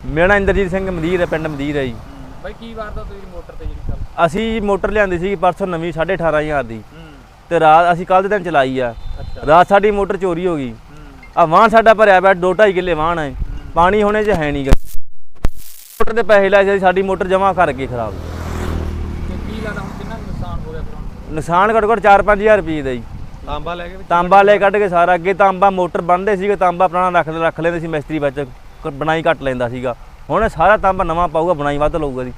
ਮੇਰਾ ਇੰਦਰਜੀਤ ਸਿੰਘ ਮਦੀਰ ਹੈ ਪਿੰਡ ਮਦੀਰ ਹੈ ਜੀ। ਬਾਈ ਕੀ ਵਾਰਦਾ ਤੁਸੀਂ ਮੋਟਰ ਤੇ ਜਿਹੜੀ ਕੱਲ ਅਸੀਂ ਮੋਟਰ ਲਿਆਂਦੀ ਸੀ ਪਰਸੋਂ ਨਵੀਂ 18500 ਦੀ। ਤੇ ਰਾਤ ਅਸੀਂ ਕੱਲ ਦੇ ਦਿਨ ਚਲਾਈ ਆ। ਰਾਤ ਸਾਡੀ ਮੋਟਰ ਚੋਰੀ ਹੋ ਗਈ। ਆ ਵਾਹਣ ਸਾਡਾ ਭਰਿਆ ਪਿਆ 2.5 ਕਿੱਲੇ ਵਾਹਣ ਹੈ। ਪਾਣੀ ਹੋਣੇ 'ਚ ਹੈ ਨਹੀਂਗਾ ਮੋਟਰ ਦੇ ਪੈਸੇ ਲੈ ਸੀ ਸਾਡੀ ਮੋਟਰ ਜਮਾ ਕਰ ਗਈ ਖਰਾਬ। ਤੇ ਕੀ ਲੱਗਦਾ ਹੁਣ ਕਿੰਨਾ ਨੁਕਸਾਨ ਹੋ ਗਿਆ ਫਿਰ ਨੁਕਸਾਨ ਘੱਟੋ ਘੱਟ 4-5000 ਰੁਪਏ ਦਾ ਜੀ। ਤਾਂਬਾ ਲੈ ਕੇ ਤਾਂਬਾ ਲੈ ਕੱਢ ਕੇ ਸਾਰਾ ਅੱਗੇ ਤਾਂਬਾ ਮੋਟਰ ਬੰਨਦੇ ਸੀਗੇ ਤਾਂਬਾ ਪੁਰਾਣਾ ਰੱਖ ਰੱਖ ਲੈਂਦੇ ਸੀ ਮਿਸਤਰੀ ਵਿੱਚ। ਕ- ਬਣਾਈ ਘੱਟ ਲੈਂਦਾ ਸੀਗਾ। ਹੁਣ ਇਹ ਸਾਰਾ ਤਾਂਬਾ ਨਵਾਂ ਪਾਊਗਾ ਬਣਾਈ ਵੱਧ ਲਊਗਾ ਜੀ।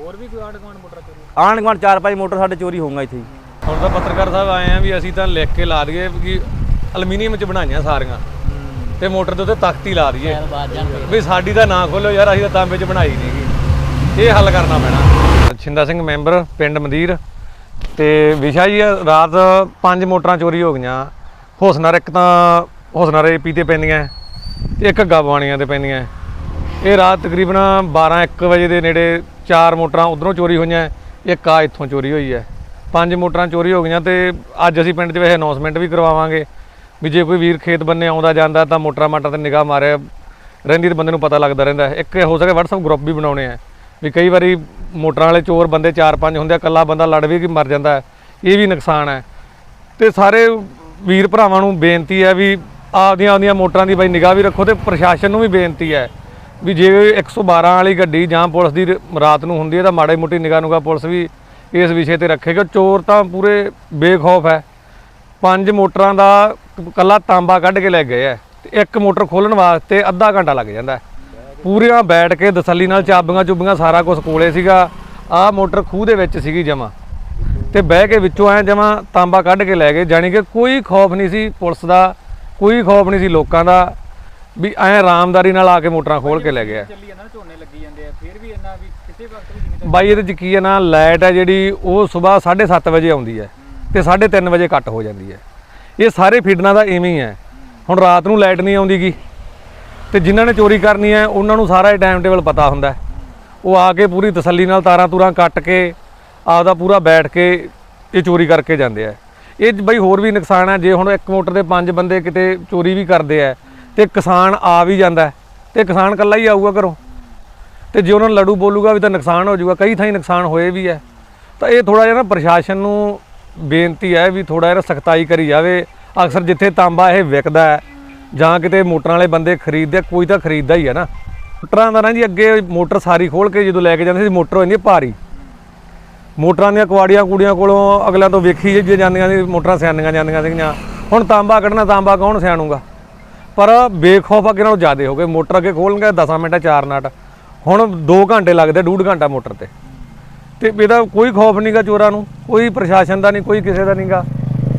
ਹੋਰ ਵੀ ਕੋਈ ਆਂਢ ਗੁਆਂਢ ਮੋਟਰ ਚੋਰੀ ਆਂਢ ਗੁਆਂਢ ਚਾਰ ਪੰਜ ਮੋਟਰ ਸਾਡੇ ਚੋਰੀ ਹੋਊਗਾ ਇੱਥੇ ਹੁਣ ਤਾਂ ਪੱਤਰਕਾਰ ਸਾਹਿਬ ਆਏ ਆ ਵੀ ਅਸੀਂ ਤਾਂ ਲਿਖ ਕੇ ਲਾ ਦਈਏ ਕਿ ਐਲੂਮੀਨੀਅਮ ਚ ਬਣਾਈਆਂ ਸਾਰੀਆਂ। ਤੇ ਮੋਟਰ ਦੇ ਉੱਤੇ ਤਖਤ ਹੀ ਲਾ ਦਈਏ। ਵੀ ਸਾਡੀ ਤਾਂ ਨਾ ਖੋਲੋ ਯਾਰ ਅਸੀਂ ਤਾਂ ਤਾਂਬੇ ਚ ਬਣਾਈ ਨਹੀਂਗੀ ਇਹ ਹੱਲ ਕਰਨਾ ਪੈਣਾ। ਛਿੰਦਾ ਸਿੰਘ ਮੈਂਬਰ ਪਿੰਡ ਮੰਦੀਰ। ਤੇ ਵਿਸ਼ਾ ਜੀ ਇਹ ਰਾਤ ਪੰਜ ਮੋਟਰਾਂ ਚੋਰੀ ਹੋ ਗਈਆਂ। ਹੁਸਨਰ ਇੱਕ ਤਾਂ ਹੁਸਨਰ ਏਪੀ ਤੇ ਪੈਂਦੀਆਂ। ਤੇ ਇੱਕ ਗਾਬਵਾਣੀਆਂ ਤੇ ਪੈਂਦੀਆਂ। ਇਹ ਰਾਤ ਤਕਰੀਬਨ 12 1 ਵਜੇ ਦੇ ਨੇੜੇ ਚਾਰ ਮੋਟਰਾਂ ਉਧਰੋਂ ਚੋਰੀ ਹੋਈਆਂ, ਇੱਕ ਆ ਇੱਥੋਂ ਚੋਰੀ ਹੋਈ ਹੈ। ਪੰਜ ਮੋਟਰਾਂ ਚੋਰੀ ਹੋ ਗਈਆਂ ਤੇ ਅੱਜ ਅਸੀਂ ਪਿੰਡ 'ਚ ਵੈਸੇ ਅਨਾਉਂਸਮੈਂਟ ਵੀ ਕਰਵਾਵਾਂਗੇ ਵੀ ਜੇ ਕੋਈ ਵੀਰ ਖੇਤ ਬੰਨੇ ਆਉਂਦਾ ਜਾਂਦਾ ਤਾਂ ਮੋਟਰਾਂ ਮਾਟਰਾਂ ਤੇ ਨਿਗਾਹ ਮਾਰਿਆ ਰਹਿੰਦੀ ਤੇ ਬੰਦੇ ਨੂੰ ਪਤਾ ਲੱਗਦਾ ਰਹਿੰਦਾ। ਇੱਕ ਹੋ ਸਕੇ WhatsApp ਗਰੁੱਪ ਵੀ ਬਣਾਉਣੇ ਆ ਵੀ ਕਈ ਵਾਰੀ ਮੋਟਰਾਂ ਵਾਲੇ ਚੋਰ ਬੰਦੇ ਚਾਰ ਪੰਜ ਹੁੰਦੇ ਆ, ਇਕੱਲਾ ਬੰਦਾ ਲੜ ਵੀ ਕਿ ਮਰ ਜਾਂਦਾ ਇਹ ਵੀ ਨੁਕਸਾਨ ਹੈ। ਤੇ ਸਾਰੇ ਵੀਰ ਭਰਾਵਾਂ ਨੂੰ ਬੇਨਤੀ ਹੈ ਵੀ ਆਪਦੀਆਂ ਆਪਦੀਆਂ ਮੋਟਰਾਂ ਦੀ ਬਾਈ ਨਿਗਾਹ ਵੀ ਰੱਖੋ ਤੇ ਪ੍ਰਸ਼ਾਸਨ ਨੂੰ ਵੀ ਬੇਨਤੀ ਹੈ ਵੀ ਜੇ 112 ਵਾਲੀ ਗੱਡੀ ਜਾਂ ਪੁਲਿਸ ਦੀ ਰਾਤ ਨੂੰ ਹੁੰਦੀ ਹੈ ਤਾਂ ਮਾੜੀ ਮੋਟੀ ਨਿਗਾਹ ਨੂਗਾ ਪੁਲਿਸ ਵੀ ਇਸ ਵਿਸ਼ੇ ਤੇ ਰੱਖੇਗਾ ਚੋਰ ਤਾਂ ਪੂਰੇ ਬੇਖੌਫ ਹੈ। ਪੰਜ ਮੋਟਰਾਂ ਦਾ ਕੱਲਾ ਤਾਂਬਾ ਕੱਢ ਕੇ ਲੈ ਗਏ ਹੈ ਤੇ ਇੱਕ ਮੋਟਰ ਖੋਲਣ ਵਾਸਤੇ ਅੱਧਾ ਘੰਟਾ ਲੱਗ ਜਾਂਦਾ ਪੂਰੀਆਂ ਬੈਠ ਕੇ ਤਸੱਲੀ ਨਾਲ ਚਾਬੀਆਂ ਚੁੱਬੀਆਂ ਸਾਰਾ ਕੁਝ ਕੋਲੇ ਸੀਗਾ, ਆਹ ਮੋਟਰ ਖੂਹ ਦੇ ਵਿੱਚ ਸੀਗੀ ਜਮਾ। ਤੇ ਬਹਿ ਕੇ ਵਿੱਚੋਂ ਐ ਜਮਾ ਤਾਂਬਾ ਕੱਢ ਕੇ ਲੈ ਗਏ, ਜਾਣੀ ਕਿ ਕੋਈ ਖੌਫ ਨਹੀਂ ਸੀ ਪੁਲਿਸ ਦਾ ਕੋਈ ਖੌਫ ਨਹੀਂ ਸੀ ਲੋਕਾਂ ਦਾ ਵੀ ਐ ਆਰਾਮਦਾਰੀ ਨਾਲ ਆ ਕੇ ਮੋਟਰਾਂ ਖੋਲ ਕੇ ਲੈ ਗਏ ਆ। ਚੱਲੀ ਜਾਂਦਾ ਨਾ ਝੋਨੇ ਲੱਗੀ ਜਾਂਦੇ ਆ ਫਿਰ ਵੀ ਇੰਨਾ ਵੀ ਕਿਸੇ ਵਕਤ ਵੀ ਜਿਵੇਂ ਬਾਈ ਇਹਦੇ ਚ ਕੀ ਹੈ ਨਾ ਲਾਈਟ ਹੈ ਜਿਹੜੀ ਉਹ ਸਵੇਰ 7:30 ਵਜੇ ਆਉਂਦੀ ਹੈ ਤੇ 3:30 ਵਜੇ ਕੱਟ ਹੋ ਜਾਂਦੀ ਹੈ ਇਹ ਸਾਰੇ ਫੀਡਰਾਂ ਦਾ ਐਵੇਂ ਹੀ ਹੈ ਹੁਣ ਰਾਤ ਨੂੰ ਲਾਈਟ ਨਹੀਂ ਆਉਂਦੀਗੀ ਤੇ ਜਿਨ੍ਹਾਂ ਨੇ ਚੋਰੀ ਕਰਨੀ ਹੈ ਉਹਨਾਂ ਨੂੰ ਸਾਰਾ ਇਹ ਟਾਈਮ ਟੇਬਲ ਪਤਾ ਹੁੰਦਾ। ਉਹ ਆ ਕੇ ਪੂਰੀ ਤਸੱਲੀ ਨਾਲ ਤਾਰਾਂ ਤੂਰਾਂ ਕੱਟ ਕੇ ਆਪਦਾ ਪੂਰਾ ਬੈਠ ਕੇ ਇਹ ਚੋਰੀ ਕਰਕੇ ਜਾਂਦੇ ਆ ਇਹ ਬਈ ਹੋਰ ਵੀ ਨੁਕਸਾਨ ਹੈ ਜੇ ਹੁਣ ਇੱਕ ਮੋਟਰ ਦੇ ਪੰਜ ਬੰਦੇ ਕਿਤੇ ਚੋਰੀ ਵੀ ਕਰਦੇ ਆ ਤੇ ਕਿਸਾਨ ਆ ਵੀ ਜਾਂਦਾ ਹੈ, ਤੇ ਕਿਸਾਨ ਇਕੱਲਾ ਹੀ ਆਊਗਾ ਘਰੋਂ। ਤੇ ਜੇ ਉਹਨਾਂ ਨੂੰ ਲੜੂ ਬੋਲੂਗਾ ਵੀ ਤਾਂ ਨੁਕਸਾਨ ਹੋ ਜਾਊਗਾ ਕਈ ਥਾਈਂ ਨੁਕਸਾਨ ਹੋਏ ਵੀ ਹੈ ਤਾਂ ਇਹ ਥੋੜਾ ਜਿਹਾ ਨਾ ਪ੍ਰਸ਼ਾਸਨ ਨੂੰ ਬੇਨਤੀ ਹੈ ਵੀ ਥੋੜਾ ਜਿਹਾ ਸਖਤਾਈ ਕਰੀ ਜਾਵੇ। ਅਕਸਰ ਜਿੱਥੇ ਤਾਂਬਾ ਇਹ ਵਿਕਦਾ ਹੈ ਜਾਂ ਕਿਤੇ ਮੋਟਰਾਂ ਵਾਲੇ ਬੰਦੇ ਖਰੀਦਦੇ ਆ, ਕੋਈ ਤਾਂ ਖਰੀਦਦਾ ਹੀ ਹੈ ਨਾ। ਮੋਟਰਾਂ ਦਾ ਨਾ ਜੀ ਅੱਗੇ ਮੋਟਰ ਸਾਰੀ ਖੋਲ ਕੇ ਜਦੋਂ ਲੈ ਕੇ ਜਾਂਦੇ ਸੀ ਮੋਟਰ ਹੋ ਜਾਂਦੀ ਹੈ ਭਾਰੀ। ਮੋਟਰਾਂ ਦੀਆਂ ਕੁਆੜੀਆਂ ਕੁੜੀਆਂ ਕੋਲੋਂ ਅਗਲਿਆਂ ਤੋਂ ਵੇਖੀ ਜੇ ਜਾਂਦੀਆਂ ਸੀ, ਮੋਟਰਾਂ ਸਿਆਣੀਆਂ ਜਾਂਦੀਆਂ ਸੀਗੀਆਂ। ਹੁਣ ਤਾਂਬਾ ਕੱਢਣਾ, ਤਾਂਬਾ ਕੌਣ ਸਿਆਣੂਗਾ? ਪਰ ਬੇਖੌਫ ਅੱਗੇ ਨਾਲੋਂ ਜ਼ਿਆਦੇ ਹੋ ਗਏ। ਮੋਟਰ ਅੱਗੇ ਖੋਲਣਗੇ 10 ਮਿੰਟਾਂ 4 ਨਟ। ਹੁਣ 2 ਘੰਟੇ ਲੱਗਦੇ, ਡੂਢ ਘੰਟਾ ਮੋਟਰ ਤੇ। ਤੇ ਇਹਦਾ ਕੋਈ ਖੌਫ ਨਹੀਂਗਾ ਚੋਰਾਂ ਨੂੰ। ਕੋਈ ਪ੍ਰਸ਼ਾਸਨ ਦਾ ਨਹੀਂ, ਕੋਈ ਕਿਸੇ ਦਾ ਨਹੀਂਗਾ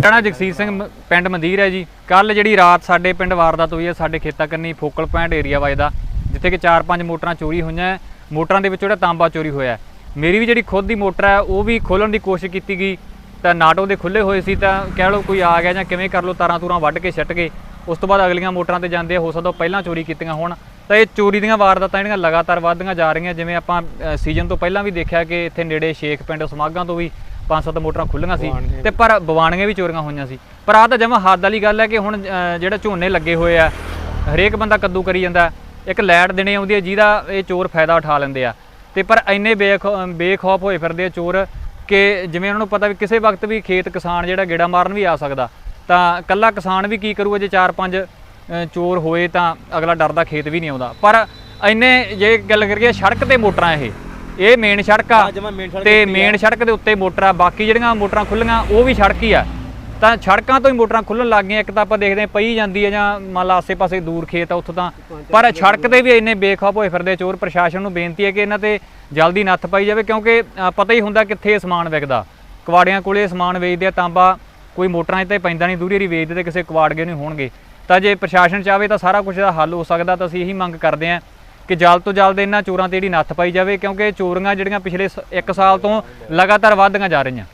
ਟਣਾ ਜਗਸੀਰ ਸਿੰਘ ਪਿੰਡ ਮੰਦੀਰ ਹੈ ਜੀ। ਕੱਲ ਜਿਹੜੀ ਰਾਤ ਸਾਡੇ ਪਿੰਡ ਵਾਰਦਾਤ ਹੋਈ ਹੈ, ਸਾਡੇ ਖੇਤਾਂ ਕੰਨੀ ਫੋਕਲ ਪੁਆਇੰਟ ਏਰੀਆ ਵੱਜਦਾ, ਜਿੱਥੇ ਕਿ 4-5 ਮੋਟਰਾਂ ਚੋਰੀ ਹੋਈਆਂ ਮੋਟਰਾਂ ਦੇ ਵਿੱਚ ਜਿਹੜਾ ਤਾਂਬਾ ਚੋਰੀ ਹੋਇਆ ਮੇਰੀ ਵੀ ਜਿਹੜੀ ਖੁਦ ਦੀ ਮੋਟਰ ਹੈ ਉਹ ਵੀ ਖੋਲਣ ਦੀ ਕੋਸ਼ਿਸ਼ ਕੀਤੀ ਗਈ। ਤਾਂ ਨਾਟੋ ਦੇ ਖੁੱਲੇ ਹੋਏ ਸੀ ਤਾਂ ਕਹਿ ਲਓ ਕੋਈ ਆ ਗਿਆ ਜਾਂ ਕਿਵੇਂ ਕਰ ਲਓ ਤਾਰਾਂ ਤੂਰਾਂ ਵੱਢ ਕੇ ਛੱਟ ਗਏ। ਉਸ ਤੋਂ ਬਾਅਦ ਅਗਲੀਆਂ ਮੋਟਰਾਂ ਤੇ ਜਾਂਦੇ ਹੋ ਸਕਦਾ ਪਹਿਲਾਂ ਚੋਰੀ ਕੀਤੀਆਂ ਹੋਣ। ਤਾਂ ਇਹ ਚੋਰੀ ਦੀਆਂ ਵਾਰਦਾਤਾਂ ਜਿਹੜੀਆਂ ਲਗਾਤਾਰ ਵੱਧਦੀਆਂ ਜਾ ਰਹੀਆਂ ਜਿਵੇਂ ਆਪਾਂ ਸੀਜ਼ਨ ਤੋਂ ਪਹਿਲਾਂ ਵੀ ਦੇਖਿਆ ਕਿ ਇੱਥੇ ਨੇੜੇ ਸ਼ੇਖ ਪਿੰਡ ਸਮਾਗਾਂ ਤੋਂ ਵੀ ਪੰਜ ਸੱਤ ਮੋਟਰਾਂ ਖੁੱਲੀਆਂ ਸੀ ਤੇ ਪਰ ਬਵਾਨੀਆਂ ਵੀ ਚੋਰੀਆਂ ਹੋਈਆਂ ਸੀ। ਪਰ ਆ ਤਾਂ ਜਮਾ ਹੱਦ ਵਾਲੀ ਗੱਲ ਹੈ ਕਿ ਹੁਣ ਜਿਹੜੇ ਝੋਨੇ ਲੱਗੇ ਹੋਏ ਆ ਹਰੇਕ ਬੰਦਾ ਕੱਦੂ ਕਰੀ ਜਾਂਦਾ। ਇੱਕ ਲਾਈਟ ਦੇਣੇ ਆਉਂਦੀ ਹੈ ਜਿਹਦਾ ਇਹ ਚੋਰ ਫਾਇਦਾ ਉਠਾ ਲੈਂਦੇ ਆ। ਤੇ ਪਰ ਇੰਨੇ ਬੇਖੌ ਬੇਖੌਫ ਹੋਏ ਫਿਰਦੇ ਆ ਚੋਰ ਕਿ ਜਿਵੇਂ ਉਹਨਾਂ ਨੂੰ ਪਤਾ ਵੀ ਕਿਸੇ ਵਕਤ ਵੀ ਖੇਤ ਕਿਸਾਨ ਜਿਹੜਾ ਗੇੜਾ ਮਾਰਨ ਵੀ ਆ ਸਕਦਾ ਤਾਂ ਕੱਲਾ ਕਿਸਾਨ ਵੀ ਕੀ ਕਰੂਗਾ ਜੇ ਚਾਰ ਪੰਜ ਚੋਰ ਹੋਏ ਤਾਂ ਅਗਲਾ ਡਰਦਾ ਖੇਤ ਵੀ ਨਹੀਂ ਆਉਂਦਾ। ਪਰ ਇੰਨੇ ਜੇ ਗੱਲ ਕਰੀਏ ਸੜਕ ਤੇ ਮੋਟਰਾਂ ਇਹ ਇਹ ਮੇਨ ਸੜਕ ਆ ਤੇ ਮੇਨ ਸੜਕ ਦੇ ਉੱਤੇ ਮੋਟਰ ਬਾਕੀ ਜਿਹੜੀਆਂ ਮੋਟਰਾਂ ਖੁੱਲੀਆਂ ਉਹ ਵੀ ਸੜਕ ਹੀ ਆ। ਤਾਂ ਸੜਕਾਂ ਤੋਂ ਹੀ ਮੋਟਰਾਂ ਖੁੱਲਣ ਲੱਗ ਗਈਆਂ। ਇੱਕ ਤਾਂ ਆਪਾਂ ਦੇਖਦੇ ਹਾਂ ਪਈ ਜਾਂਦੀ ਹੈ ਜਾਂ ਮੰਨ ਲਾ ਆਸੇ-ਪਾਸੇ ਦੂਰ ਖੇਤ ਆ ਉੱਥੋਂ ਤਾਂ। ਪਰ ਸੜਕ ਤੇ ਵੀ ਇੰਨੇ ਬੇਖੌਫ ਹੋਏ ਫਿਰਦੇ ਚੋਰ ਪ੍ਰਸ਼ਾਸਨ ਨੂੰ ਬੇਨਤੀ ਹੈ ਕਿ ਇਹਨਾਂ ਤੇ ਜਲਦੀ ਨੱਥ ਪਾਈ ਜਾਵੇ ਕਿਉਂਕਿ ਪਤਾ ਹੀ ਹੁੰਦਾ ਕਿੱਥੇ ਸਮਾਨ ਵਿਕਦਾ। ਕਵਾੜਿਆਂ ਕੋਲੇ ਸਮਾਨ ਵੇਚਦੇ ਆ ਤਾਂਬਾ ਕੋਈ ਮੋਟਰਾਂ 'ਤੇ ਪੈਂਦਾ ਨਹੀਂ ਦੂਰੀ ਰੀ ਵੇਚਦੇ ਤੇ ਕਿਸੇ ਕਵਾੜਗੇ ਨੂੰ ਹੋਣਗੇ। ਤਾਂ ਜੇ ਪ੍ਰਸ਼ਾਸਨ ਚਾਹਵੇ ਤਾਂ ਸਾਰਾ ਕੁਝ ਦਾ ਹੱਲ ਹੋ ਸਕਦਾ ਤਾਂ ਅਸੀਂ ਇਹੀ ਮੰਗ ਕਰਦੇ ਹਾਂ ਕਿ ਜਲਦ ਤੋਂ ਜਲਦ ਇਹਨਾਂ ਚੋਰਾਂ ਤੇ ਜਿਹੜੀ ਨੱਥ ਪਾਈ ਜਾਵੇ ਕਿਉਂਕਿ ਚੋਰੀਆਂ ਜਿਹੜੀਆਂ ਪਿਛਲੇ 1 ਸਾਲ ਤੋਂ ਲਗਾਤਾਰ ਵੱਧਦੀਆਂ ਜਾ ਰਹੀਆਂ।